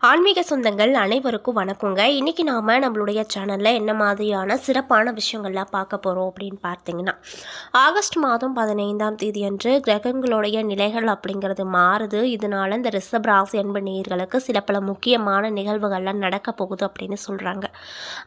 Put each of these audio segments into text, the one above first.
ஆன்மீக சொந்தங்கள் அனைவருக்கும் வணக்கங்க. இன்றைக்கி நாம் நம்மளுடைய சேனலில் என்ன மாதிரியான சிறப்பான விஷயங்கள்லாம் பார்க்க போகிறோம் அப்படின்னு பார்த்தீங்கன்னா ஆகஸ்ட் மாதம் பதினைந்தாம் தேதி அன்று கிரகங்களுடைய நிலைகள் அப்படிங்கிறது மாறுது. இதனால் இந்த ரிஷப் ராசி அன்பு நேயர்களுக்கு சில பல முக்கியமான நிகழ்வுகள்லாம் நடக்க போகுது அப்படின்னு சொல்கிறாங்க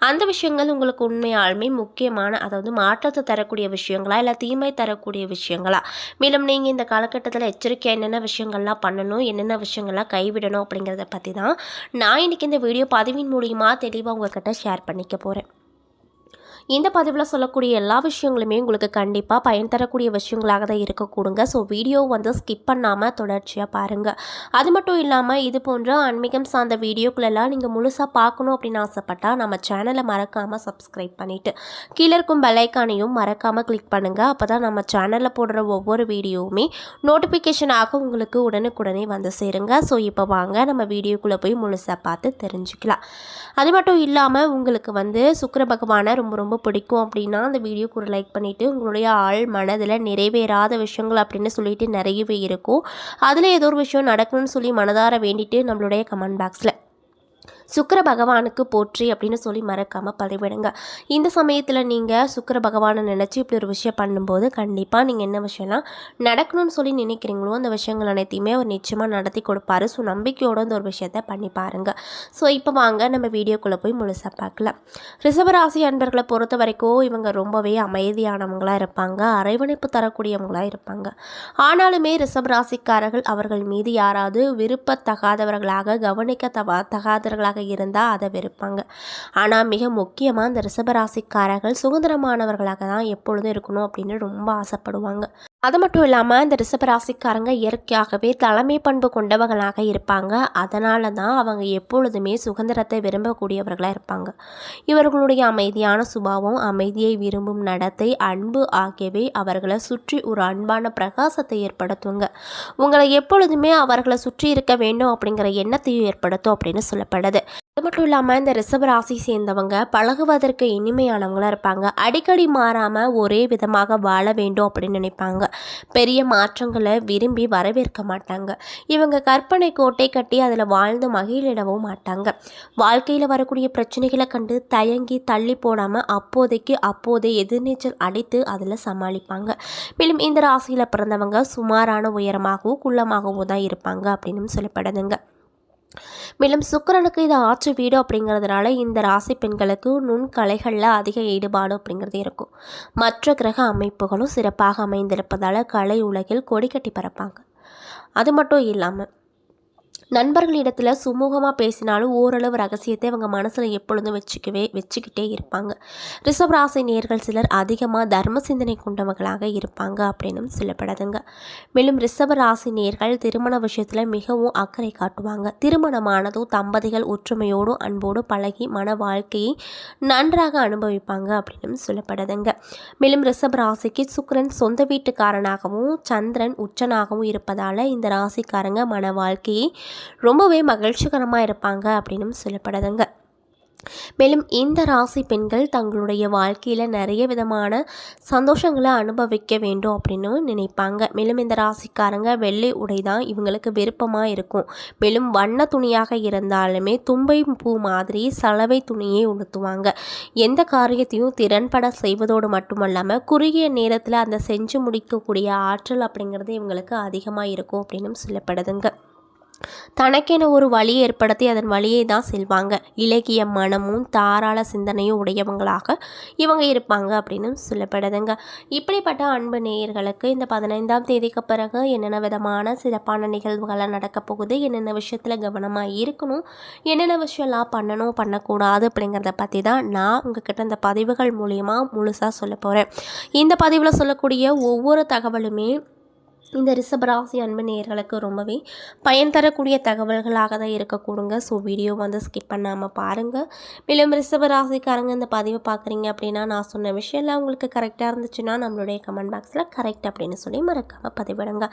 அந்த விஷயங்கள் உங்களுக்கு உண்மையாலுமே முக்கியமான அதாவது மாற்றத்தை தரக்கூடிய விஷயங்களா இல்லை தீமை தரக்கூடிய விஷயங்களா? மேலும் நீங்கள் இந்த காலகட்டத்தில் எச்சரிக்கையாக என்னென்ன விஷயங்கள்லாம் பண்ணணும் என்னென்ன விஷயங்கள்லாம் கைவிடணும் அப்படிங்கிறத பற்றி தான் நான் இன்றைக்கி இந்த வீடியோ பதிவின் மூலியமாக தெளிவாக உங்ககிட்ட ஷேர் பண்ணிக்க போகிறேன் இந்த பதிவில் சொல்லக்கூடிய எல்லா விஷயங்களுமே உங்களுக்கு கண்டிப்பாக பயன் தரக்கூடிய விஷயங்களாக தான் இருக்கக்கூடுங்க ஸோ வீடியோ வந்து ஸ்கிப் பண்ணாமல் தொடர்ச்சியாக பாருங்கள் அது மட்டும் இல்லாமல் இது போன்ற ஆன்மீகம் சார்ந்த வீடியோக்களெல்லாம் நீங்கள் முழுசாக பார்க்கணும் அப்படின்னு ஆசைப்பட்டால் நம்ம சேனலை மறக்காமல் சப்ஸ்கிரைப் பண்ணிவிட்டு கீழே இருக்கும் பெல்லைக்கானையும் மறக்காமல் கிளிக் பண்ணுங்கள் அப்போ தான் நம்ம சேனலில் போடுற ஒவ்வொரு வீடியோவுமே நோட்டிஃபிகேஷனாக உங்களுக்கு உடனுக்குடனே வந்து சேருங்க. ஸோ இப்போ வாங்க நம்ம வீடியோக்குள்ளே போய் முழுசாக பார்த்து தெரிஞ்சுக்கலாம். அது மட்டும் இல்லாமல் உங்களுக்கு வந்து சுக்கர பகவானை ரொம்ப ரொம்ப பிடிக்கும் அப்படின்னா அந்த வீடியோக்கு ஒரு லைக் பண்ணிவிட்டு உங்களுடைய ஆள் மனதில் நிறைவேறாத விஷயங்கள் அப்படின்னு சொல்லிட்டு நிறையவே இருக்கும். அதில் ஏதோ ஒரு விஷயம் நடக்கணும்னு சொல்லி மனதார வேண்டிட்டு நம்மளுடைய கமெண்ட் பாக்ஸில் சுக்கர பகவானுக்கு போற்றி அப்படின்னு சொல்லி மறக்காமல் பதிவிடுங்க இந்த சமயத்தில் நீங்கள் சுக்கிர பகவானை நினச்சி இப்படி ஒரு விஷயம் பண்ணும்போது கண்டிப்பாக நீங்கள் என்ன விஷயம்லாம் நடக்கணும்னு சொல்லி நினைக்கிறீங்களோ அந்த விஷயங்கள் அனைத்தையுமே அவர் நிச்சயமாக நடத்தி கொடுப்பாரு. ஸோ நம்பிக்கையோடு இந்த ஒரு விஷயத்தை பண்ணி பாருங்கள் ஸோ இப்போ வாங்க நம்ம வீடியோக்குள்ளே போய் முழுசாக பார்க்கலாம். ரிசவராசி அன்பர்களை பொறுத்த வரைக்கும் இவங்க ரொம்பவே அமைதியானவங்களாக இருப்பாங்க. அரைவணைப்பு தரக்கூடியவங்களாக இருப்பாங்க. ஆனாலுமே ரிசவராசிக்காரர்கள் அவர்கள் மீது யாராவது விருப்பத்தகாதவர்களாக கவனிக்க தவா தகாதவர்களாக இருந்தால் அதை வெறுப்பாங்க. ஆனால் மிக முக்கியமாக இந்த ரிஷபராசிக்காரர்கள் சுதந்திரமானவர்களாக தான் எப்பொழுதும் இருக்கணும் அப்படின்னு ரொம்ப ஆசைப்படுவாங்க. அது மட்டும் இல்லாமல் இந்த ரிஷபராசிக்காரங்க இயற்கையாகவே தலைமை பண்பு கொண்டவர்களாக இருப்பாங்க. அதனால தான் அவங்க எப்பொழுதுமே சுதந்திரத்தை விரும்பக்கூடியவர்களாக இருப்பாங்க. இவர்களுடைய அமைதியான சுபாவம் அமைதியை விரும்பும் நடத்தை அன்பு ஆகியவை அவர்களை சுற்றி ஒரு அன்பான பிரகாசத்தை ஏற்படுத்துங்க. உங்களை எப்பொழுதுமே அவர்களை சுற்றி இருக்க வேண்டும் அப்படிங்கிற எண்ணத்தையும் ஏற்படுத்தும் அப்படின்னு சொல்லப்படுது. அது மட்டும் இல்லாமல் இந்த ரிஷப ராசி சேர்ந்தவங்க பழகுவதற்கு இனிமையானவங்களாக இருப்பாங்க. அடிக்கடி மாறாமல் ஒரே விதமாக வாழ வேண்டும் அப்படின்னு நினைப்பாங்க. பெரிய மாற்றங்களை விரும்பி வரவேற்க மாட்டாங்க. இவங்க கற்பனை கோட்டை கட்டி அதில் வாழ்ந்து மகிழிடவும் மாட்டாங்க. வாழ்க்கையில் வரக்கூடிய பிரச்சனைகளை கண்டு தயங்கி தள்ளி போடாமல் அப்போதைக்கு அப்போதே எதிர்நீச்சல் அடித்து அதில் சமாளிப்பாங்க. மேலும் இந்த ராசியில் பிறந்தவங்க சுமாரான உயரமாகவும் குள்ளமாகவும் தான் இருப்பாங்க அப்படின்னு சொல்லப்படுதுங்க. மேலும் சுக்கரனுக்கு இது ஆற்று வீடு அப்படிங்கிறதுனால இந்த ராசி பெண்களுக்கு நுண்கலைகளில் அதிக ஈடுபாடு அப்படிங்கிறது இருக்கும். மற்ற கிரக அமைப்புகளும் சிறப்பாக அமைந்திருப்பதால் கலை உலகில் கொடி கட்டி பறப்பாங்க. அது மட்டும் இல்லாமல் நண்பர்களிடத்தில் சுமூகமாக பேசினாலும் ஓரளவு ரகசியத்தை அவங்க மனசில் எப்பொழுதும் வச்சுக்கவே வச்சுக்கிட்டே இருப்பாங்க. ரிஷப் ராசி நேர்கள் சிலர் அதிகமாக தர்ம சிந்தனை கொண்டவர்களாக இருப்பாங்க அப்படின்னும் சொல்லப்படுதுங்க. மேலும் ரிஷப ராசி நேர்கள் திருமண விஷயத்தில் மிகவும் அக்கறை காட்டுவாங்க. திருமணமானதும் தம்பதிகள் ஒற்றுமையோடும் அன்போடு பழகி மன வாழ்க்கையை நன்றாக அனுபவிப்பாங்க அப்படின்னும் சொல்லப்படுதுங்க. மேலும் ரிஷப் ராசிக்கு சுக்கரன் சொந்த வீட்டுக்காரனாகவும் சந்திரன் உச்சனாகவும் இருப்பதால் இந்த ராசிக்காரங்க மன வாழ்க்கையை ரொம்பவே மகிழ்ச்சிகரமாக இருப்பாங்க அப்படின்னு சொல்லப்படுதுங்க. மேலும் இந்த ராசி பெண்கள் தங்களுடைய வாழ்க்கையில் நிறைய விதமான சந்தோஷங்களை அனுபவிக்க வேண்டும் அப்படின்னு நினைப்பாங்க. மேலும் இந்த ராசிக்காரங்க வெள்ளை உடை தான் இவங்களுக்கு விருப்பமாக இருக்கும். மேலும் வண்ண துணியாக இருந்தாலுமே தும்பை பூ மாதிரி சலவை துணியை உடுத்துவாங்க. எந்த காரியத்தையும் திறன்பட செய்வதோடு மட்டுமல்லாமல் குறுகிய நேரத்தில் அந்த செஞ்சு முடிக்கக்கூடிய ஆற்றல் அப்படிங்கிறது இவங்களுக்கு அதிகமாக இருக்கும் அப்படின்னு சொல்லப்படுதுங்க. தனக்கென ஒரு வழி ஏற்படுத்தி அதன் வழியை தான் செல்வாங்க. இலக்கிய மனமும் தாராள சிந்தனையும் உடையவங்களாக இவங்க இருப்பாங்க அப்படின்னு சொல்லப்படுதுங்க. இப்படிப்பட்ட அன்பு நேயர்களுக்கு இந்த பதினைந்தாம் தேதிக்கு பிறகு என்னென்ன விதமான சிறப்பான நிகழ்வுகளாக நடக்க போகுது என்னென்ன விஷயத்தில் கவனமாக இருக்கணும் என்னென்ன விஷயம்லாம் பண்ணணும் பண்ணக்கூடாது அப்படிங்கிறத பற்றி தான் நான் உங்ககிட்ட இந்த பதிவுகள் மூலயமா முழுசாக சொல்ல போகிறேன் இந்த பதிவில் சொல்லக்கூடிய ஒவ்வொரு தகவலுமே இந்த ரிஷபராசி அன்பு நேர்களுக்கு ரொம்பவே பயன் தரக்கூடிய தகவல்களாக தான் இருக்கக்கூடுங்க. ஸோ வீடியோ வந்து ஸ்கிப் பண்ணாமல் பாருங்கள் மேலும் ரிஷபராசிக்காரங்க இந்த பதிவை பார்க்குறீங்க அப்படின்னா நான் சொன்ன விஷயம்லாம் உங்களுக்கு கரெக்டாக இருந்துச்சுன்னா நம்மளுடைய கமெண்ட் பாக்ஸில் கரெக்ட் அப்படின்னு சொல்லி மறக்காமல் பதிவிடுங்க.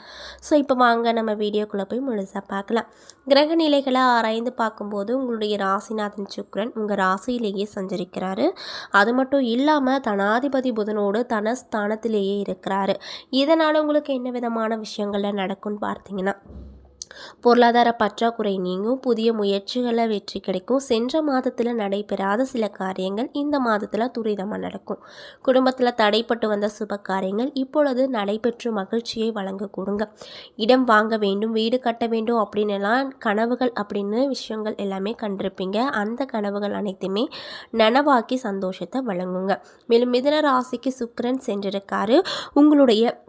ஸோ இப்போ வாங்க நம்ம வீடியோக்குள்ளே போய் முழுசாக பார்க்கலாம். கிரக நிலைகளை ஆராய்ந்து பார்க்கும்போது உங்களுடைய ராசிநாதன் சுக்ரன் உங்கள் ராசியிலேயே சஞ்சரிக்கிறாரு. அது மட்டும் இல்லாமல் தனாதிபதி புதனோடு தனஸ்தானத்திலேயே இருக்கிறாரு. இதனால் உங்களுக்கு என்ன விதமான விஷயங்கள்ல நடக்கும்னு பார்த்தீங்கன்னா பொருளாதார பற்றாக்குறை நீங்கும் புதிய முயற்சிகளில் வெற்றி கிடைக்கும். சென்ற மாதத்தில் நடைபெறாத சில காரியங்கள் இந்த மாதத்தில் துரிதமாக நடக்கும். குடும்பத்தில் தடைப்பட்டு வந்த சுப காரியங்கள் இப்பொழுது நடைபெற்று மகிழ்ச்சியை வழங்க கொடுங்க இடம் வாங்க வேண்டும் வீடு கட்ட வேண்டும் அப்படின்னு எல்லாம் கனவுகள் அப்படின்னு விஷயங்கள் எல்லாமே கண்டிருப்பீங்க. அந்த கனவுகள் அனைத்துமே நனவாக்கி சந்தோஷத்தை வழங்குங்க. மேலும் மிதன ராசிக்கு சுக்கரன் சென்றிருக்காரு. உங்களுடைய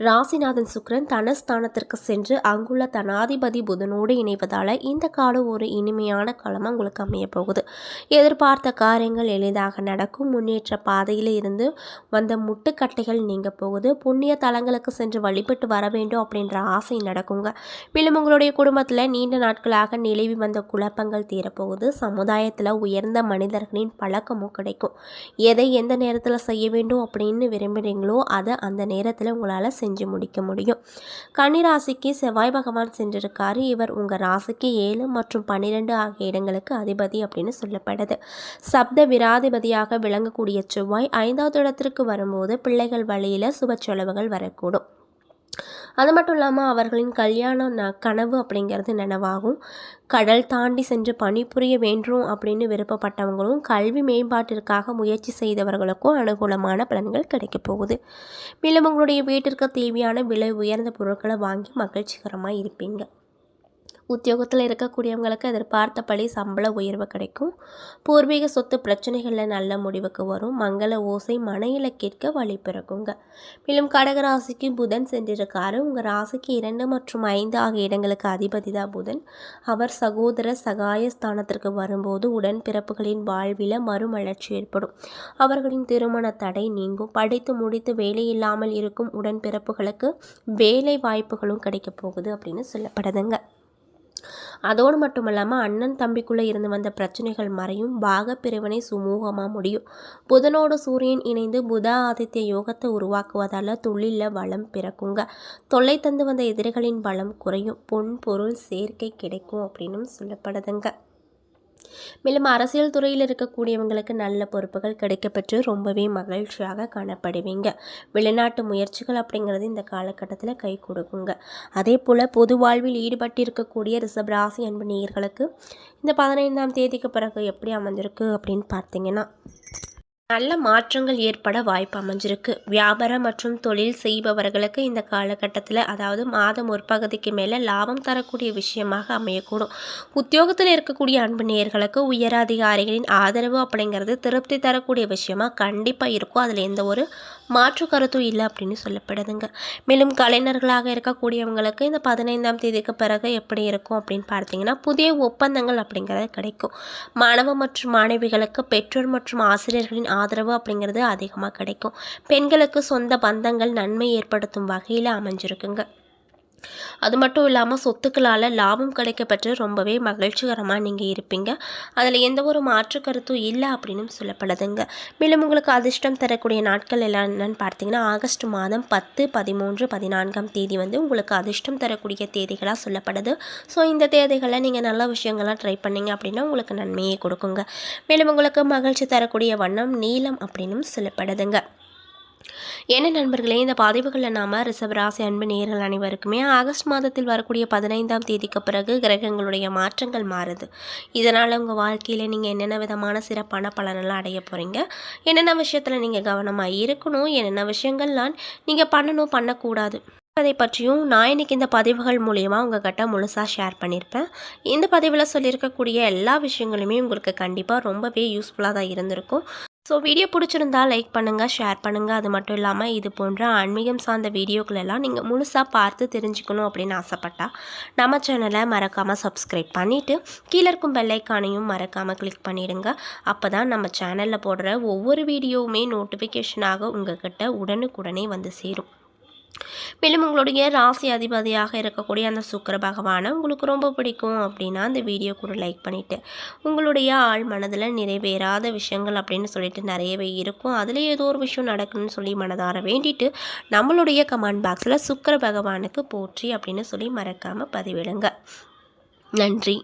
ராசிநாதன் சுக்கிரன் தனஸ்தானத்திற்கு சென்று அங்குள்ள தனாதிபதி புதனோடு இணைவதால் இந்த காலம் ஒரு இனிமையான காலமாக உங்களுக்கு அமைய போகுது. எதிர்பார்த்த காரியங்கள் எளிதாக நடக்கும். முன்னேற்ற பாதையில் இருந்து வந்த முட்டுக்கட்டைகள் நீங்க போகுது. புண்ணிய தலங்களுக்கு சென்று வழிபட்டு வர வேண்டும் அப்படின்ற ஆசை நடக்குங்க. மேலும் உங்களுடைய குடும்பத்தில் நீண்ட நாட்களாக நிலவி வந்த குழப்பங்கள் தீரப்போகுது. சமுதாயத்தில் உயர்ந்த மனிதர்களின் பழக்கமும் கிடைக்கும். எதை எந்த நேரத்தில் செய்ய வேண்டும் அப்படின்னு விரும்புகிறீங்களோ அதை அந்த நேரத்தில் உங்களால் செஞ்சு முடிக்க முடியும். கன்னிராசிக்கு செவ்வாய் பகவான் சென்றிருக்காரு. இவர் உங்கள் ராசிக்கு ஏழு மற்றும் பன்னிரெண்டு ஆகிய இடங்களுக்கு அதிபதி அப்படின்னு சொல்லப்படுது. சப்த விராதிபதியாக விளங்கக்கூடிய செவ்வாய் ஐந்தாவது இடத்திற்கு வரும்போது பிள்ளைகள் வழியில் சுப செலவுகள் வரக்கூடும். அது மட்டும் இல்லாமல் அவர்களின் கல்யாணம் ந கனவு அப்படிங்கிறது நனவாகும். கடல் தாண்டி சென்று பணிபுரிய வேண்டும் அப்படின்னு விருப்பப்பட்டவங்களும் கல்வி மேம்பாட்டிற்காக முயற்சி செய்தவர்களுக்கும் அனுகூலமான பலன்கள் கிடைக்கப் போகுது. மேலும் உங்களுடைய வீட்டிற்கு தேவையான விலை உயர்ந்த பொருட்களை வாங்கி மகிழ்ச்சிகரமாக இருப்பீங்க. உத்தியோகத்தில் இருக்கக்கூடியவங்களுக்கு எதிர்பார்த்தபடி சம்பள உயர்வு கிடைக்கும். பூர்வீக சொத்து பிரச்சனைகளில் நல்ல முடிவுக்கு வரும். மங்கள ஓசை மனையில் கேட்க வழி பிறக்குங்க. மேலும் கடகராசிக்கு புதன் சென்றிருக்காரு. உங்கள் ராசிக்கு இரண்டு மற்றும் ஐந்து ஆகிய இடங்களுக்கு அதிபதி தான் புதன். அவர் சகோதர சகாய ஸ்தானத்திற்கு வரும்போது உடன்பிறப்புகளின் வாழ்வில் மறுமலர்ச்சி ஏற்படும். அவர்களின் திருமண தடை நீங்கும். படித்து முடித்து வேலை இல்லாமல் இருக்கும் உடன்பிறப்புகளுக்கு வேலை வாய்ப்புகளும் கிடைக்கப் போகுது அப்படின்னு சொல்லப்படுதுங்க. அதோடு மட்டும் இல்லாமல் அண்ணன் தம்பிக்குள்ளே இருந்து வந்த பிரச்சனைகள் மறையும். பாகப்பிரிவினை சுமூகமாக முடியும். புதனோடு சூரியன் இணைந்து புத ஆதித்ய யோகத்தை உருவாக்குவதால் தொழிலில் வளம் பிறக்குங்க. தொல்லை தந்து வந்த எதிரிகளின் பலம் குறையும். பொன் பொருள் சேர்க்கை கிடைக்கும் அப்படின்னு சொல்லப்படுதுங்க. மேலும் அரசியல் துறையில் இருக்கக்கூடியவங்களுக்கு நல்ல பொறுப்புகள் கிடைக்கப்பெற்று ரொம்பவே மகிழ்ச்சியாக காணப்படுவீங்க. வெளிநாட்டு முயற்சிகள் அப்படிங்கிறது இந்த காலகட்டத்தில் கை கொடுக்குங்க. அதே போல் பொது வாழ்வில் ஈடுபட்டு இருக்கக்கூடிய ராசி அன்பு நேயர்களுக்கு இந்த பதினைந்தாம் தேதிக்கு பிறகு எப்படி அமைஞ்சிருக்கு அப்படின்னு பார்த்தீங்கன்னா நல்ல மாற்றங்கள் ஏற்பட வாய்ப்பு அமைஞ்சிருக்கு. வியாபாரம் மற்றும் தொழில் செய்பவர்களுக்கு இந்த காலகட்டத்தில் அதாவது மாதம் ஒரு பகுதிக்கு மேலே லாபம் தரக்கூடிய விஷயமாக அமையக்கூடும். உத்தியோகத்தில் இருக்கக்கூடிய அன்பு நேர்களுக்கு உயரதிகாரிகளின் ஆதரவு அப்படிங்கிறது திருப்தி தரக்கூடிய விஷயமாக கண்டிப்பாக இருக்கும். அதில் எந்த ஒரு மாற்று கருத்தும் இல்லை அப்படின்னு சொல்லப்படுதுங்க. மேலும் கலைஞர்களாக இருக்கக்கூடியவங்களுக்கு இந்த பதினைந்தாம் தேதிக்கு பிறகு எப்படி இருக்கும் அப்படின்னு பார்த்தீங்கன்னா புதிய ஒப்பந்தங்கள் அப்படிங்கிறது கிடைக்கும். மாணவ மற்றும் மாணவிகளுக்கு பெற்றோர் மற்றும் ஆசிரியர்களின் ஆதரவு அப்படிங்கிறது அதிகமாக கிடைக்கும். பெண்களுக்கு சொந்த பந்தங்கள் நன்மை ஏற்படுத்தும் வகையில் அமைஞ்சிருக்குங்க. அது மட்டும் இல்லாமல் சொத்துக்களால் லாபம் கிடைக்கப்பெற்று ரொம்பவே மகிழ்ச்சிகரமாக நீங்கள் இருப்பீங்க. அதில் எந்த ஒரு மாற்று கருத்தும் இல்லை அப்படின்னு சொல்லப்படுதுங்க. மேலும் உங்களுக்கு அதிர்ஷ்டம் தரக்கூடிய நாட்கள் எல்லாம் என்னென்னு பார்த்தீங்கன்னா ஆகஸ்ட் மாதம் பத்து பதிமூன்று பதினான்காம் தேதி வந்து உங்களுக்கு அதிர்ஷ்டம் தரக்கூடிய தேதிகளாக சொல்லப்படுது. ஸோ இந்த தேதிகளில் நீங்கள் நல்ல விஷயங்கள்லாம் ட்ரை பண்ணிங்க அப்படின்னா உங்களுக்கு நன்மையை கொடுக்குங்க. மேலும் உங்களுக்கு மகிழ்ச்சி தரக்கூடிய வண்ணம் நீளம் அப்படின்னும் சொல்லப்படுதுங்க. என்ன நண்பர்களே இந்த பதிவுகளில் நாம் ரிசவராசி அன்பு நேர்கள் அனைவருக்குமே ஆகஸ்ட் மாதத்தில் வரக்கூடிய பதினைந்தாம் தேதிக்கு பிறகு கிரகங்களுடைய மாற்றங்கள் மாறுது. இதனால் உங்கள் வாழ்க்கையில் நீங்கள் என்னென்ன விதமான சிறப்பான பலனெல்லாம் அடைய போகிறீங்க என்னென்ன விஷயத்தில் நீங்கள் கவனமாக இருக்கணும்? என்னென்ன விஷயங்கள்லாம் நீங்கள் பண்ணணும் பண்ணக்கூடாது? அதை பற்றியும் நான் இன்றைக்கி இந்த பதிவுகள் மூலயமா உங்கள்கிட்ட முழுசாக ஷேர் பண்ணியிருப்பேன் இந்த பதிவில் சொல்லியிருக்கக்கூடிய எல்லா விஷயங்களுமே உங்களுக்கு கண்டிப்பாக ரொம்பவே யூஸ்ஃபுல்லாக தான் இருந்திருக்கும். ஸோ வீடியோ பிடிச்சிருந்தா லைக் பண்ணுங்கள் ஷேர் பண்ணுங்கள் அது மட்டும் இல்லாமல் இது போன்ற ஆன்மீகம் சார்ந்த வீடியோக்களெல்லாம் நீங்கள் முழுசாக பார்த்து தெரிஞ்சுக்கணும் அப்படின்னு ஆசைப்பட்டா நம்ம சேனலை மறக்காமல் சப்ஸ்கிரைப் பண்ணிவிட்டு கீழே இருக்கும் பெல்லைக்கானையும் மறக்காமல் கிளிக் பண்ணிவிடுங்க அப்போ தான் நம்ம சேனலில் போடுற ஒவ்வொரு வீடியோவுமே நோட்டிஃபிகேஷனாக உங்கள் கிட்ட உடனுக்குடனே வந்து சேரும். மேலும் உங்களுடைய ராசி அதிபதியாக இருக்கக்கூடிய அந்த சுக்கர பகவானை உங்களுக்கு ரொம்ப பிடிக்கும் அப்படின்னா அந்த வீடியோ கூட லைக் பண்ணிவிட்டு உங்களுடைய ஆள் மனதில் நிறைவேறாத விஷயங்கள் அப்படின்னு சொல்லிட்டு நிறையவே இருக்கும். அதில் ஏதோ ஒரு விஷயம் நடக்கணும்னு சொல்லி மனதார வேண்டிட்டு நம்மளுடைய கமெண்ட் பாக்ஸில் சுக்கர பகவானுக்கு போற்றி அப்படின்னு சொல்லி மறக்காமல் பதிவிடுங்க. நன்றி.